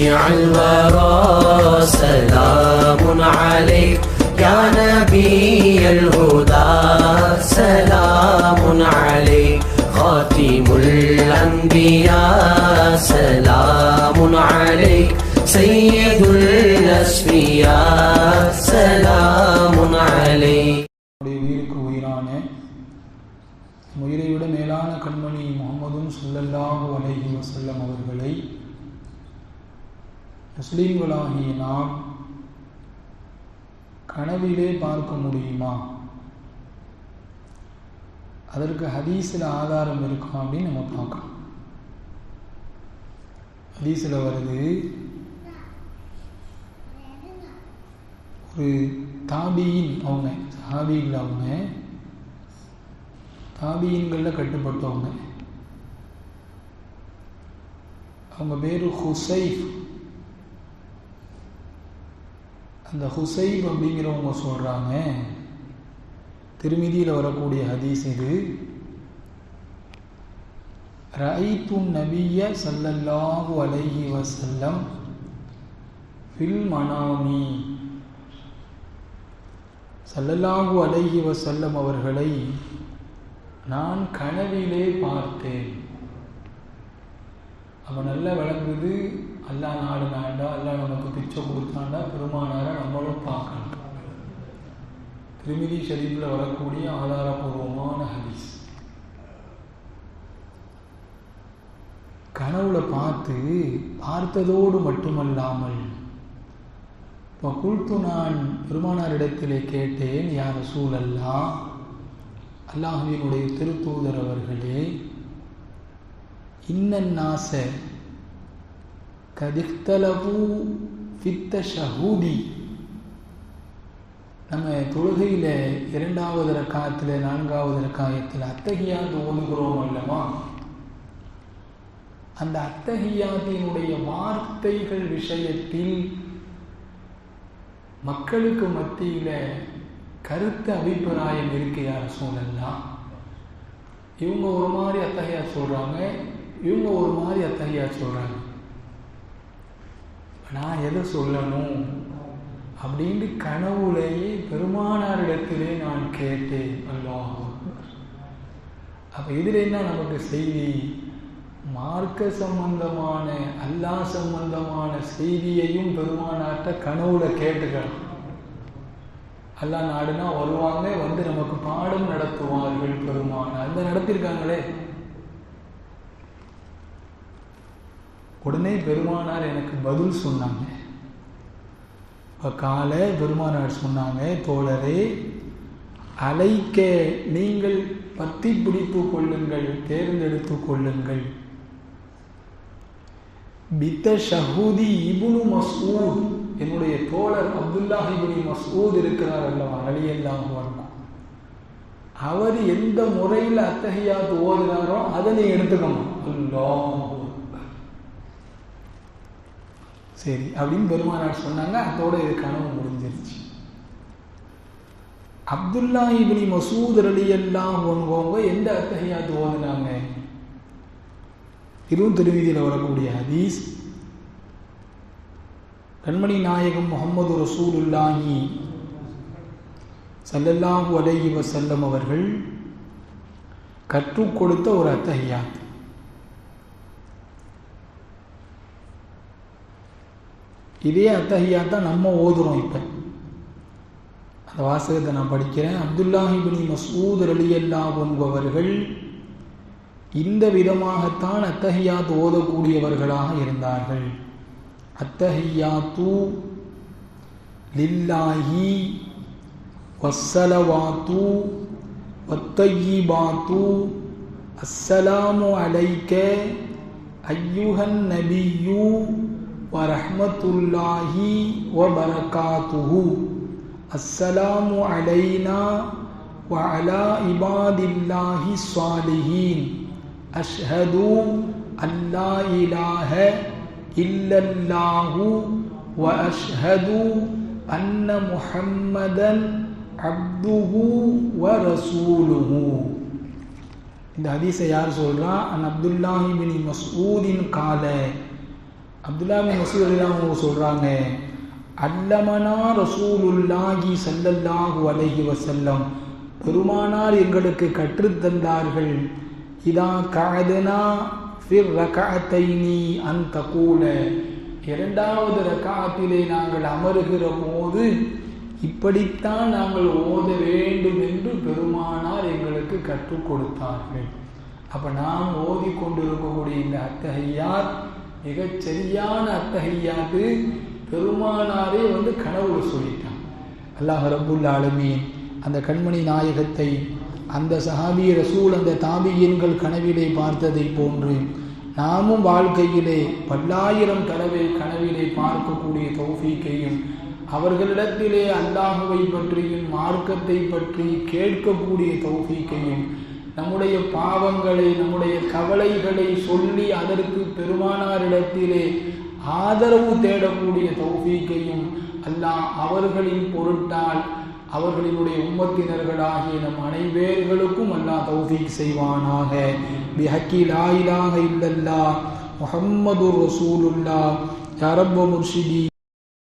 شفيع الورى سلام عليك يا نبي الهدى سلام عليك خاتم الأنبياء سلام عليك سيد الأسفياء سلام عليك நம்முடைய உயிருக்கு உயிரான உயிரை விட மேலான கண்மணி முகமதும் ஸல்லல்லாஹு அலைஹி வஸல்லம் அவர்களை முஸ்லீம்களாகிய நாம் கனவிலே பார்க்க முடியுமா? அதற்கு ஹதீஸில் ஆதாரம் இருக்கும் அப்படின்னு நம்ம பார்க்கலாம். ஹதீஸில் வருது ஒரு தாபியின் அவங்க சஹாபிகள் அவங்க தாபியின்களில் கட்டுப்பட்டவங்க அவங்க பேர் ஹுசைஃப். அந்த ஹுசைப் அப்படிங்கிறவங்க சொல்கிறாங்க திருமிதியில் வரக்கூடிய ஹதீஸ் இது. ரஐத்து நபிய சல்லல்லாஹு அலைஹி வசல்லம் ஃபில் மனாமி. சல்லல்லாஹு அலைஹி வசல்லம் அவர்களை நான் கனவிலே பார்த்தேன். அவன் நல்லா விளங்குது. எல்லாம் நாடு நாண்டா அல்லாஹ் நமக்கு பிச்சை கொடுத்தாண்டா பெருமானாரை நம்மளும் பார்க்கணும். திருமிதி ஷரீஃபில் வரக்கூடிய ஆதாரபூர்வமான ஹதீஸ். கனவுல பார்த்து பார்த்ததோடு மட்டுமல்லாமல் இப்போ குழ்த்து நான் பெருமானாரிடத்திலே கேட்டேன் யார் சூழல்லா அல்லாஹுவினுடைய திருத்தூதர் அவர்களே இன்னன் قد கதிக்தலபு ஃபித்த ஷஹூதி நம்ம தொழுகையில் இரண்டாவது ரக்காயத்தில் நான்காவது ரக்காயத்தில் அத்தகையாது ஓதுகிறோம் அல்லவா அந்த அத்தகையாதினுடைய வார்த்தைகள் விஷயத்தில் மக்களுக்கு மத்தியில் கருத்து அபிப்பிராயம் இருக்கு யார் சூழல்லாம் இவங்க ஒரு மாதிரி அத்தகையா சொல்கிறாங்க இவங்க ஒரு மாதிரி அத்தகையா சொல்கிறாங்க நான் எதை சொல்லணும்? அப்படின்ட்டு கனவுலேயே பெருமானாரிடத்திலே நான் கேட்டேன் அல்லாஹ். அப்போ இதில் என்ன நமக்கு செய்தி? மார்க்க சம்பந்தமான அல்லாஹ் சம்பந்தமான செய்தியையும் பெருமானாட்ட கனவுல கேட்டுக்கலாம் அல்லா நாடுனா வருவாங்க வந்து நமக்கு பாடம் நடத்துவார்கள் பெருமான அந்த நடத்திருக்காங்களே? உடனே பெருமானார் எனக்கு பதில் சொன்னாங்க. இப்போ காலை பெருமானார் சொன்னாங்க தோழரே அலைக்க நீங்கள் பத்தி பிடித்து கொள்ளுங்கள் தேர்ந்தெடுத்து கொள்ளுங்கள். பித்த ஷஹூதி இபுனு மசூத். என்னுடைய தோழர் அப்துல்லா இபுனி மசூத் இருக்கிறார் அல்லவா அழியெல்லாம் வரணும் அவர் எந்த முறையில் அத்தகையாது ஓதுனாரோ அதை நீ எடுத்துக்கணும் அல்லாஹ் சரி அப்படின்னு பெருமானார் சொன்னாங்க. அதோட இது கனவு முடிஞ்சிருச்சு. அப்துல்லா இபினி மசூத் அலி எல்லாம் ஒன்றுவங்க எந்த அத்தகையா ஓதுனாங்க? இதுவும் திருவிதியில் வரக்கூடிய ஹதீஸ். கண்மணி நாயகம் முகமது ரசூலுல்லாஹி சல்லல்லாஹு அலைஹி வசல்லம் அவர்கள் கற்றுக் கொடுத்த ஒரு அத்தஹியாத் இதே அத்தகையா தான் நம்ம ஓதுறோம் இப்போ. அந்த வாசகத்தை நான் படிக்கிறேன். அப்துல்லாஹிபினி மசூத் அலி அல்லாஹ் என்பவர்கள் இந்த விதமாகத்தான் அத்தஹியாத் ஓதக்கூடியவர்களாக இருந்தார்கள். அத்தஹியாத்து லில்லாஹி வஸ்ஸலவாத்து பாத்து அஸ்ஸலாமு அலைக்க ஐயுஹன் நபியூ வரஹ்மத்துல்லாஹி வபரகாத்துஹு அஸ்ஸலாமு அலைனா وعلى عباد الله الصالحين أشهد أن لا إله إلا الله وأشهد أن محمدا عبده ورسوله இந்த ஹதீஸை யார் சொல்றா அன் அப்துல்லாஹி பின் மஸ்ஊதின் கால அப்துல்லாமி மசூத் அலிலாம் அவங்க சொல்றாங்க அல்லமனா ரசூலுல்லாஹி சல்லல்லாஹு அலைஹி வசல்லம் பெருமானார் எங்களுக்கு கற்றுத்தந்தார்கள் இதா கஅதனா ஃபிர் ரகாத்தைனி அந்த கூல இரண்டாவது ரகாத்திலே நாங்கள் அமருகிற போது இப்படித்தான் நாங்கள் ஓத வேண்டும் என்று பெருமானார் எங்களுக்கு கற்றுக் கொடுத்தார்கள். அப்ப நாம் ஓதி கொண்டிருக்கக்கூடிய இந்த அத்தகையார் மிகச் சரியான அத்தகையாது பெருமானாரே வந்து கனவுல சொல்லிட்டான். அல்லாஹ் ரபுல் ஆலமீன் அந்த கண்மணி நாயகத்தை அந்த சஹாபி ரசூல் அந்த தாபியன்கள் கனவிலே பார்த்ததை போன்று நாமும் வாழ்க்கையிலே பல்லாயிரம் தடவை கனவிலே பார்க்கக்கூடிய தௌஃபீக்கையும் அவர்களிடத்திலே அல்லாஹுவை பற்றியும் மார்க்கத்தை பற்றி கேட்கக்கூடிய தௌஃபீக்கையும் நம்முடைய பாவங்களை நம்முடைய கவலைகளை சொல்லி அதற்கு பெருமானாரிடத்திலே ஆதரவு தேடக்கூடிய தௌஃபீக்கையும் அல்லாஹ் அவர்களின் பொருட்டால் அவர்களினுடைய உம்மத்தினர்களாகிய நம் அனைவேர்களுக்கும் அல்லாஹ் தௌஃபீக் செய்வானாக. பிஹக்கி லா இல்லல்லா முஹம்மது ரசூலுல்லா யா முர்ஷிதி